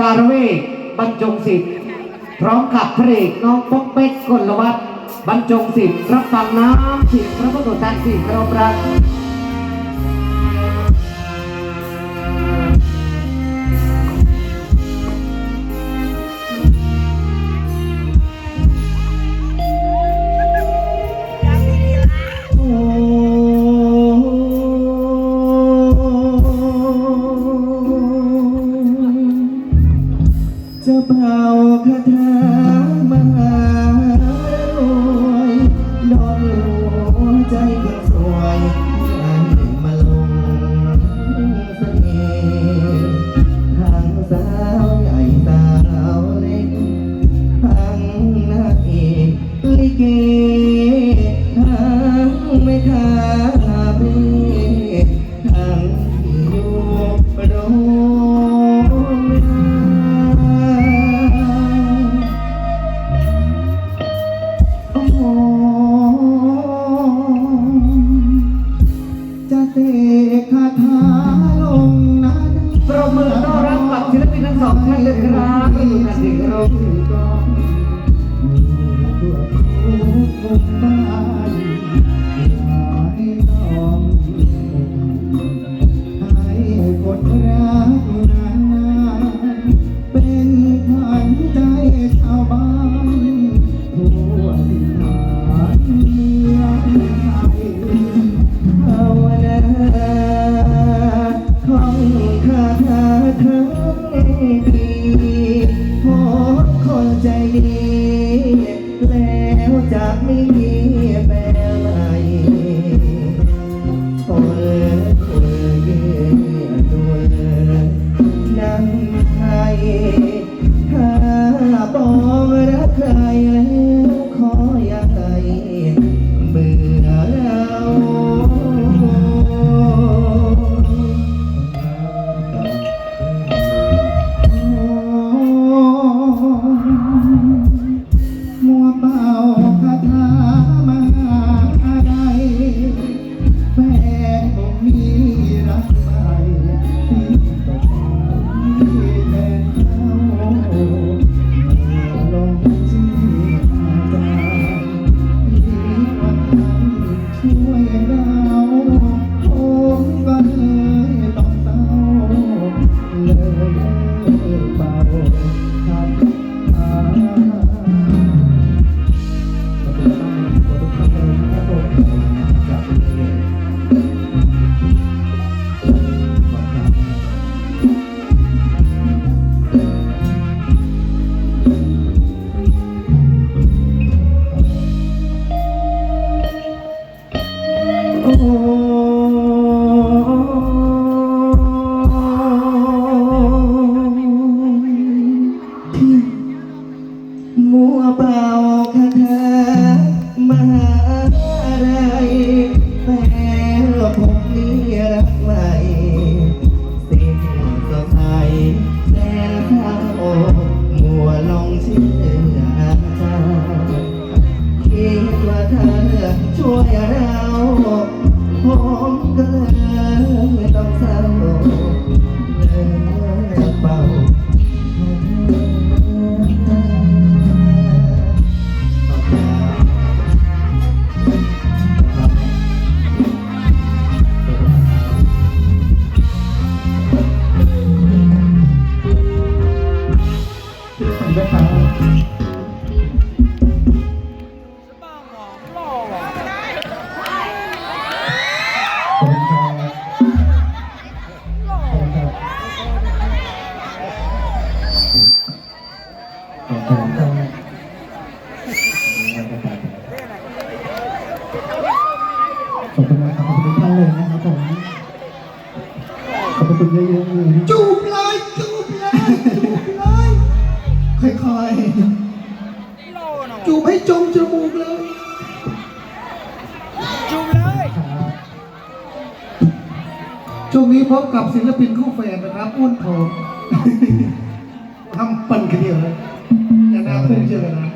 การเวบรรจงสิทธิ์พร้อมกับพระเอกน้องป๊อกเป๊กกลวัฒน์บรรจงสิทธิ์รับฟังน้ำเสียพระพุทธแทนสิทธิ์เราประ ขอบคุณมากครับขอบคุณทุาเลยนะครับผมขอบคุณเยอะๆเลยจูบเลยจูบเลยจูบเลยค่อยๆจูบให้จมจมูกเลยจูบเลยช่วงนี้พบกับศิลปินคู่แฝดนะครับอ้วนทองทำปั่นกันเดียวเลย Deus.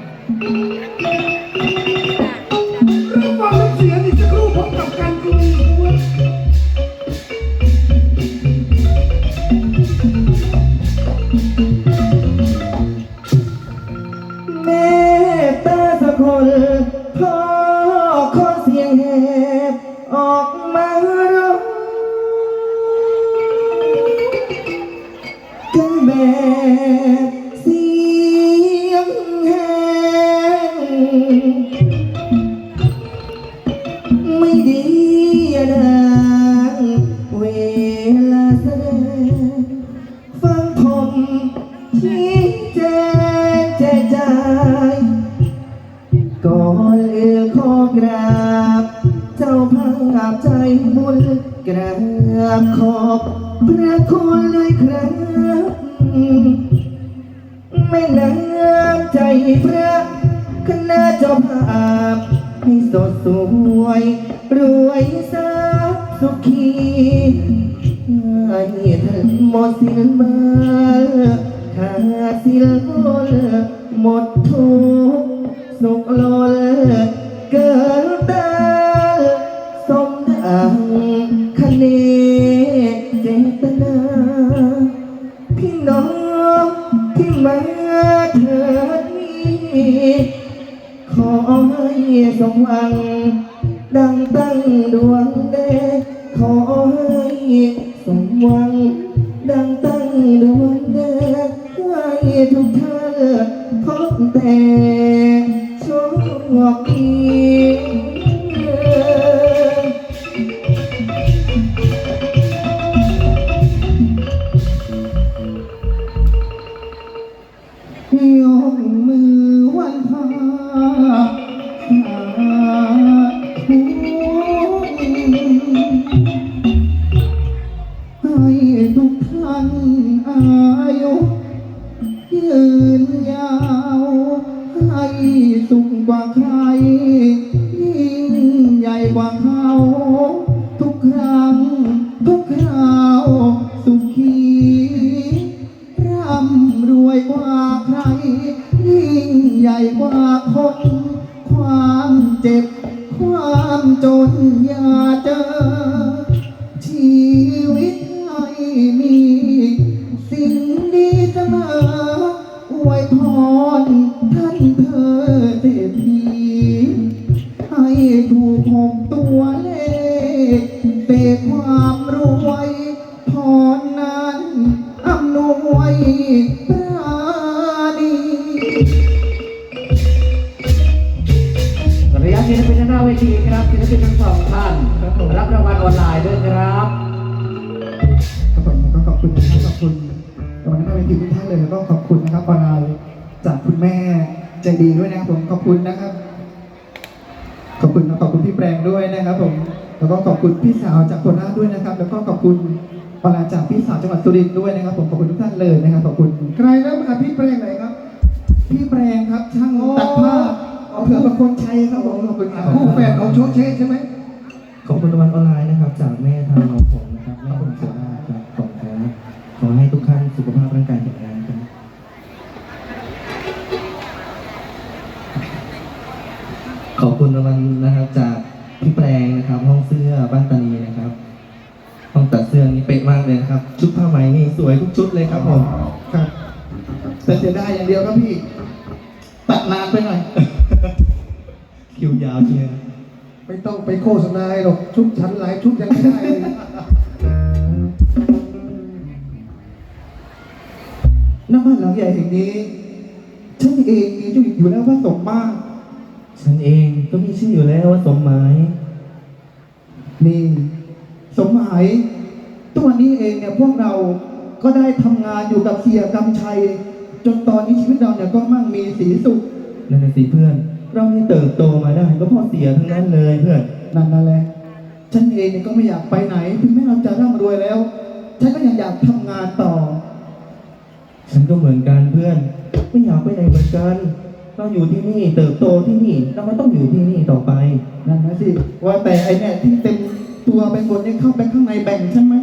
ภาพใจบุญกราบขอบพระคุณเลยครับแม่น้ำใจพระคณะเจ้าภาพให้สดสวย รวยทรัพย์สุขีให้ท่านหมดสิ้นมาขาดสิ้นลนหมดทุกสุขล้นเกินตา คะเนเจตนาพี่น้องที่มาเถิดนี้ขอให้สมหวัง ดังตั้งดวงเดขอให้สมหวัง ยกมือวันพาสาธุให้ทุกท่านอายุยืนยาว ให้สุขกว่าใคร ยิ่งใหญ่กว่าเขาทุกครั้ง สองท่านรับรางวัลออนไลน์ด้วยครับครับผมก็ขอบคุณนะครับขอบคุณวันนี้มาเป็นทีมทุกท่านเลยแล้วก็ขอบคุณนะครับออนไลน์จากคุณแม่ใจดีด้วยนะครับผมขอบคุณนะครับ ขอบคุณนะขอบคุณพี่แปลงด้วยนะครับผมแล้วก็ขอบคุณพี่สาวจากโคราชด้วยนะครับ แล้วก็ขอบคุณออนไลน์จากพี่สาวจังหวัดสุรินทร์ด้วยนะครับ ผมขอบคุณทุกท่านเลยนะครับขอบคุณใครนะอะพี่แปลงไหนครับ พี่แปลงครับช่างตัดผ้าอำ เภอประโคนชัยครับผมขอบคุณครับคู่แฝดของโชเชใช่ไหมขอบคุณรางวัลออนไลน์นะครับ จากแม่ทางน้องผมนะครับแม่ผมโคราชครับขอบคุณครับขอให้ทุกท่านสุขภาพร่างกายแข็งแรงครับขอบคุณรางวัลนะครับจากพี่แปลงนะครับ ห้องเสื้อบ้านตานีนะครับ ห้องตัดเสื้อนี่เป๊ะมากเลยนะครับ ชุดผ้าไหมนี่สวยทุกชุดเลยครับผมครับแต่เสียดายอย่างเดียวครับพี่ ตัดนานไปหน่อย คิวยาวเชียวไม่ต้องไปโฆษณาให้หรอกชุดชั้นหลายชุดยังไม่ได้เลยน้ำบ้านหลังใหญ่แห่งนี้ ฉันเองมีชื่ออยู่แล้วว่าสมมาตรฉันเองก็มีชื่ออยู่แล้วว่าสมหมาย นี่ สมหมายตัวนนี้เองเนี่ยพวกเราก็ได้ทำงานอยู่กับเสียกำชัย จนตอนนี้ชีวิตเราเนี่ยก็มั่งมีสีสุข นั่นสิเพื่อน เราเนี่ยเติบโตมาได้ก็เพราะเสียทั้งนั้นเลยเพื่อนนั่นนั่นแหละฉันเองเนี่ยก็ไม่อยากไปไหนถึงแม้เราจะร่ำรวยแล้ว ฉันก็ยังอยากทำงานต่อ ฉันก็เหมือนกันเพื่อน ไม่อยากไปไหนเหมือนกัน เราอยู่ที่นี่เติบโตที่นี่เราก็ต้องอยู่ที่นี่ต่อไป นั่นนะสิว่าแต่ไอเนี่ยที่เต็มตัวไปหมดเนี่ยเข้าไปข้างในแบ่งใช่ไหม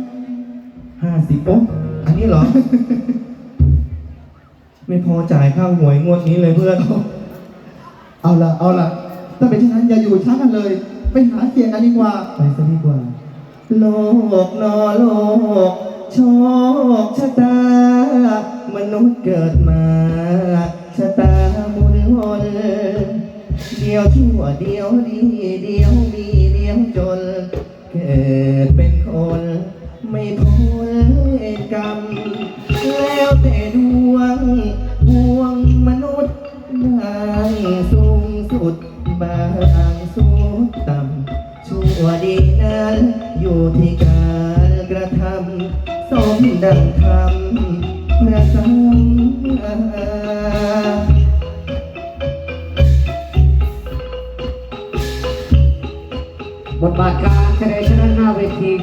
ห้าสิบโอ๊ะอันนี้เหรอ ไม่พอจ่ายค่าหวยงวดนี้เลยเพื่อน เอาละเอาละถ้าเป็นเช่นนั้นอย่าอยู่ช้ากันเลย ไปหาเสียงกันดีกว่า ไปซะดีกว่า โลกนอโลกโชคชะตา มนุษย์เกิดมา ชะตาหมุนวนเดียวชั่วเดียวดีเดียวมีเดียวจน เกิดเป็นคน ไม่พ้นกรรมแล้วแต่ดว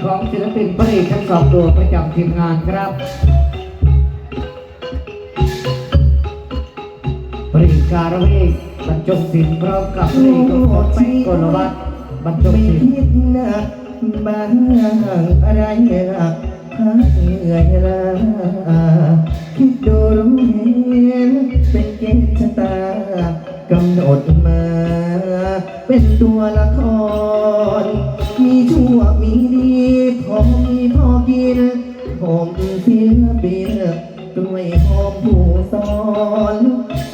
ของศิลปินพระเอกทั้งสองตัวประจำทีมงานครับพระเอการเวกบรรจงศิลป์พร้อมกับพระเอกกบเป็กกลวัฒน์บรรจงศิลป์นักบ้างอะไรหลักพักเหนื่อยล้าคิดดูรู้เห็นเป็นเกณฑ์ชะตา กำหนดมา เป็นตัวละคร มีชั่วมีดีพอมีพอกิน ผมศิลปินด้วยหอมผู้สอน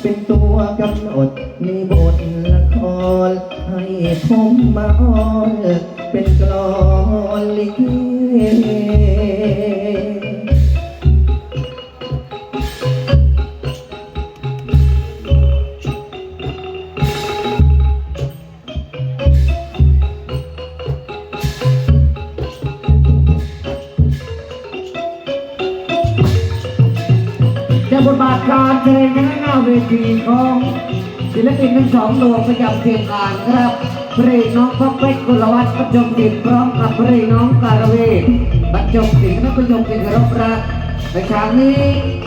เป็นตัวกำหนดในบทละคร ให้ผมมาอ้อน เป็นกลอนลิเก จากาทการแสดงชนะหน้าเวทีของศิลปินทั้งสองดวงประจำทีมงานครับพระเอกน้องพกเป็กกุลวัฒน์ประจงศิลป์พร้อมกับพระเอกน้องการเวกบระจงศิลป์และบระจงศิลป์รบรักในครั้งนี้